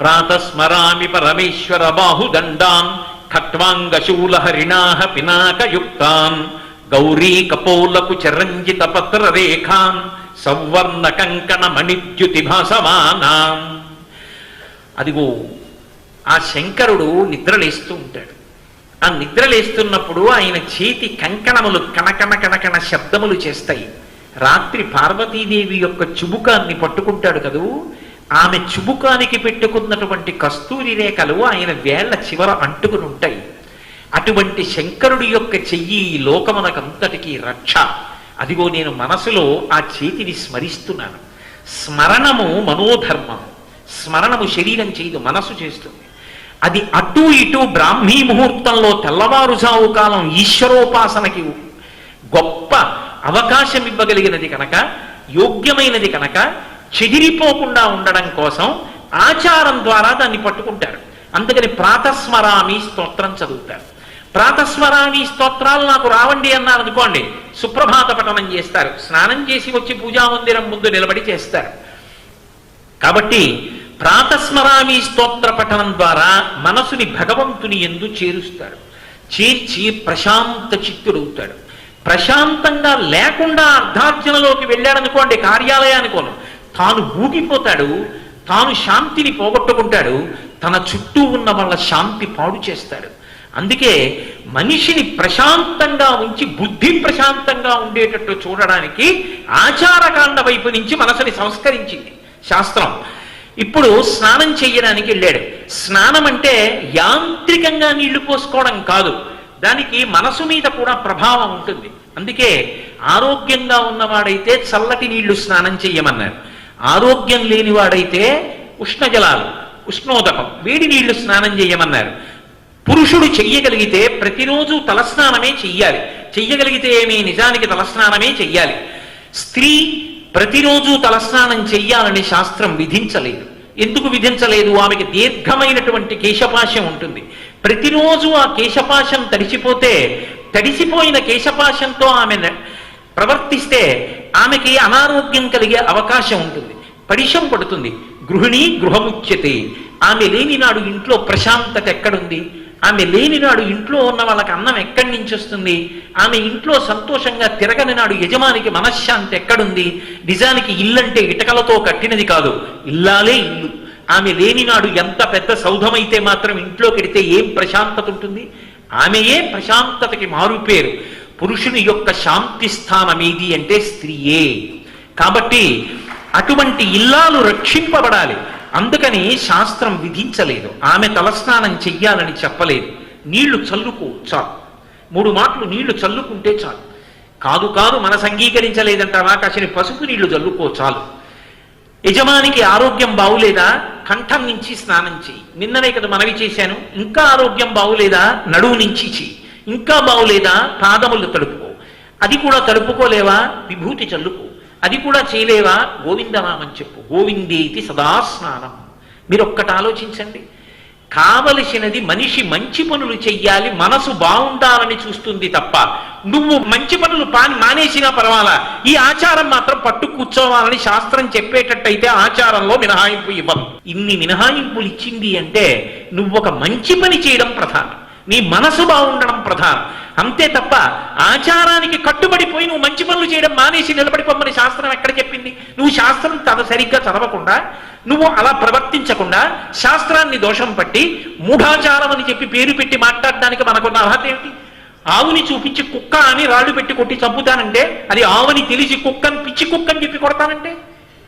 ప్రాతస్మరామి పరమేశ్వర బాహుదండాన్ ఖట్వాంగశూలహరిణాహ పినాకయుక్తాన్ గౌరీ కపోలకు చరంజిత పత్ర రేఖాన్ సౌవర్ణ కంకణ మణిద్యుతి భాసమానాం అదిగో ఆ శంకరుడు నిద్రలేస్తూ ఉంటాడు. ఆ నిద్రలేస్తున్నప్పుడు ఆయన చేతి కంకణములు కణకణ కణకణ శబ్దములు చేస్తాయి. రాత్రి పార్వతీదేవి యొక్క చుబుకాన్ని పట్టుకుంటాడు కదూ ఆమె చుబుకానికి పెట్టుకున్నటువంటి కస్తూరి రేఖలు ఆయన వేళ్ళ చివర అంటుకుని ఉంటాయి అటువంటి శంకరుడి యొక్క చెయ్యి ఈ లోకమునకంతటికీ రక్ష. అదిగో నేను మనసులో ఆ చేతిని స్మరిస్తున్నాను. స్మరణము మనోధర్మం. స్మరణము శరీరం చేయదు మనసు చేస్తుంది. అది అటు ఇటు బ్రాహ్మీ ముహూర్తంలో తెల్లవారుజావు కాలం ఈశ్వరోపాసనకి గొప్ప అవకాశం ఇవ్వగలిగినది కనుక యోగ్యమైనది కనుక చెదిరిపోకుండా ఉండడం కోసం ఆచారం ద్వారా దాన్ని పట్టుకుంటారు. అందుకని ప్రాతస్మరామి స్తోత్రం చదువుతారు. ప్రాతస్మరామి స్తోత్రాలు నాకు రావండి అన్నారు అనుకోండి సుప్రభాత పఠనం చేస్తారు. స్నానం చేసి వచ్చి పూజా మందిరం ముందు నిలబడి చేస్తారు. కాబట్టి ప్రాతస్మరామి స్తోత్ర పఠనం ద్వారా మనసుని భగవంతుని ఎందు చేరుస్తాడు చేర్చి ప్రశాంత చిత్తుడవుతాడు. ప్రశాంతంగా లేకుండా అర్ధార్జనలోకి వెళ్ళాడనుకోండి కార్యాలయానికోను తాను ఊగిపోతాడు తాను శాంతిని పోగొట్టుకుంటాడు తన చుట్టూ ఉన్న వాళ్ళ శాంతి పాడు చేస్తాడు. అందుకే మనిషిని ప్రశాంతంగా ఉంచి బుద్ధి ప్రశాంతంగా ఉండేటట్టు చూడడానికి ఆచారకాండ వైపు నుంచి మనసుని సంస్కరించింది శాస్త్రం. ఇప్పుడు స్నానం చేయడానికి వెళ్ళాడు. స్నానం అంటే యాంత్రికంగా నీళ్ళు పోసుకోవడం కాదు దానికి మనసు మీద కూడా ప్రభావం ఉంటుంది. అందుకే ఆరోగ్యంగా ఉన్నవాడైతే చల్లటి నీళ్ళు స్నానం చెయ్యమన్నారు ఆరోగ్యం లేనివాడైతే ఉష్ణజలాలు ఉష్ణోదకం వేడి నీళ్ళు స్నానం చేయమన్నారు. పురుషుడు చెయ్యగలిగితే ప్రతిరోజు తలస్నానమే చెయ్యాలి. చెయ్యగలిగితే ఏమి? నిజానికి తలస్నానమే చెయ్యాలి. స్త్రీ ప్రతిరోజు తలస్నానం చెయ్యాలని శాస్త్రం విధించలేదు. ఎందుకు విధించలేదు? ఆమెకి దీర్ఘమైనటువంటి కేశపాశం ఉంటుంది. ప్రతిరోజు ఆ కేశపాశం తడిసిపోతే తడిసిపోయిన కేశపాశంతో ఆమె ప్రవర్తిస్తే ఆమెకి అనారోగ్యం కలిగే అవకాశం ఉంటుంది. పరిశం పడుతుంది. గృహిణి గృహముచ్యతే ఆమె లేని నాడు ఇంట్లో ప్రశాంతత ఎక్కడుంది? ఆమె లేని నాడు ఇంట్లో ఉన్న వాళ్ళకి అన్నం ఎక్కడి నుంచి వస్తుంది? ఆమె ఇంట్లో సంతోషంగా తిరగని నాడు యజమానికి మనశ్శాంతి ఎక్కడుంది? నిజానికి ఇల్లంటే ఇటకలతో కట్టినది కాదు. ఇల్లాలే ఇల్లు. ఆమె లేని నాడు ఎంత పెద్ద సౌధమైతే మాత్రం ఇంట్లో కడితే ఏం ప్రశాంతత ఉంటుంది? ఆమెయే ప్రశాంతతకి మారుపేరు. పురుషుని యొక్క శాంతి స్థానం ఏది అంటే స్త్రీయే. కాబట్టి అటువంటి ఇల్లాలు రక్షింపబడాలి. అందుకని శాస్త్రం విధించలేదు. ఆమె తలస్నానం చెయ్యాలని చెప్పలేదు. నీళ్ళు చల్లుకో చాలు. మూడు మాటలు నీళ్ళు చల్లుకుంటే చాలు. కాదు కాదు మనసు అంగీకరించలేదంట కాసిన పసుపు నీళ్ళు చల్లుకో చాలు. యజమానికి ఆరోగ్యం బాగులేదా? కంఠం నుంచి స్నానం చేయి నిన్ననే కదా మనవి చేశాను. ఇంకా ఆరోగ్యం బాగులేదా? నడువు నుంచి చెయ్యి. ఇంకా బాగులేదా? పాదములు తడుపుకో. అది కూడా తడుపుకోలేవా? విభూతి చల్లుకో. అది కూడా చేయలేవా? గోవిందనామని చెప్పు. గోవిందేతి సదా స్నానం మీరు ఒక్కటి ఆలోచించండి. కావలసినది మనిషి మంచి పనులు చెయ్యాలి మనసు బాగుండాలని చూస్తుంది తప్ప నువ్వు మంచి పనులు పాని మానేసినా పర్వాలా? ఈ ఆచారం మాత్రం పట్టు కూర్చోవాలని శాస్త్రం చెప్పేటట్టయితే ఆచారంలో మినహాయింపు ఇవ్వదు. ఇన్ని మినహాయింపులు ఇచ్చింది అంటే నువ్వు ఒక మంచి పని చేయడం ప్రధానం. నీ మనసు బాగుండడం ప్రధానం. అంతే తప్ప ఆచారానికి కట్టుబడిపోయి నువ్వు మంచి పనులు చేయడం మానేసి నిలబడిపోమని శాస్త్రం ఎక్కడ చెప్పింది? నువ్వు శాస్త్రం తన సరిగ్గా చదవకుండా నువ్వు అలా ప్రవర్తించకుండా శాస్త్రాన్ని దోషం పట్టి మూఢాచారం అని చెప్పి పేరు పెట్టి మాట్లాడడానికి మనకున్న అర్హత ఏమిటి? ఆవుని చూపించి కుక్క అని రాళ్ళు పెట్టి కొట్టి చంపుతానంటే అది ఆవుని తెలిసి కుక్కని పిచ్చి కుక్కని చెప్పి కొడతానంటే?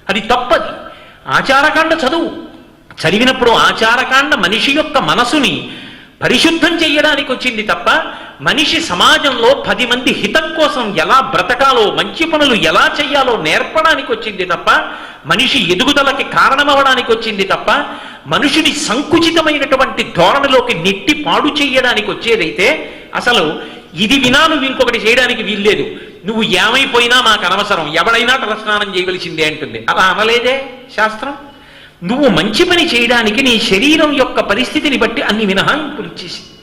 అది తప్పది. ఆచారకాండ చదువు. చదివినప్పుడు ఆచారకాండ మనిషి యొక్క మనసుని పరిశుద్ధం చేయడానికి వచ్చింది తప్ప మనిషి సమాజంలో పది మంది హితం కోసం ఎలా బ్రతకాలో మంచి పనులు ఎలా చెయ్యాలో నేర్పడానికి వచ్చింది తప్ప మనిషి ఎదుగుదలకి కారణమవడానికి వచ్చింది తప్ప మనుషుని సంకుచితమైనటువంటి ధోరణిలోకి నెట్టి పాడు చేయడానికి వచ్చేదైతే అసలు ఇది వినా నువ్వు ఇంకొకటి చేయడానికి వీల్లేదు. నువ్వు ఏమైపోయినా మాకు అనవసరం. ఎవడైనా తలస్నానం చేయవలసిందే అంటుంది. అలా అనలేదే శాస్త్రం? నువ్వు మంచి పని చేయడానికి నీ శరీరం యొక్క పరిస్థితిని బట్టి అన్ని మినహాయింపులు ఇచ్చేసింది.